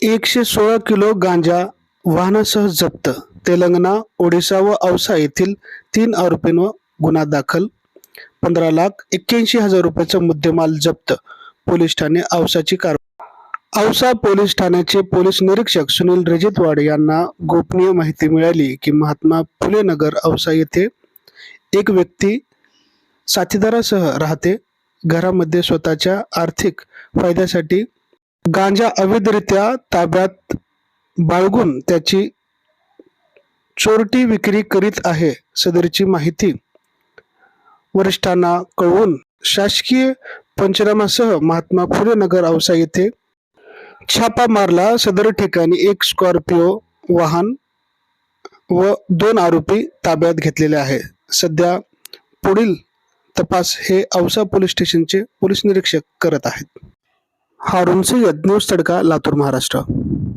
एकशे सोळा किलो गांजा वाहनासह जप्त. तेलंगणा ओडिशा व औसा येथील तीन आरोपींवर गुन्हा दाखल. पंधरा लाख एक्क्याऐंशी हजार रुपयाचा मुद्देमाल जप्त. पोलीस ठाणे औसाची कारवाई औसा पोलीस ठाण्याचे पोलीस निरीक्षक सुनील रजितवाड यांना गोपनीय माहिती मिळाली की महात्मा फुले नगर औसा येथे एक व्यक्ती साथीदारासह राहते. घरामध्ये स्वतःच्या आर्थिक फायद्यासाठी गांजा अवैधरित्या ताब्यात बाळगून त्याची चोरटी विक्री करीत आहे सदरची माहिती. वरिष्ठांना कळवून शासकीय पंचनामासह महात्मा फुले नगर औसा येथे छापा मारला. सदर ठिकाणी एक स्कॉर्पिओ वाहन व दोन आरोपी ताब्यात घेतलेले आहे. सध्या पुढील तपास हे औसा पोलीस स्टेशनचे पोलीस निरीक्षक करत आहेत. हारून यज्ञोस तडका लातूर महाराष्ट्र।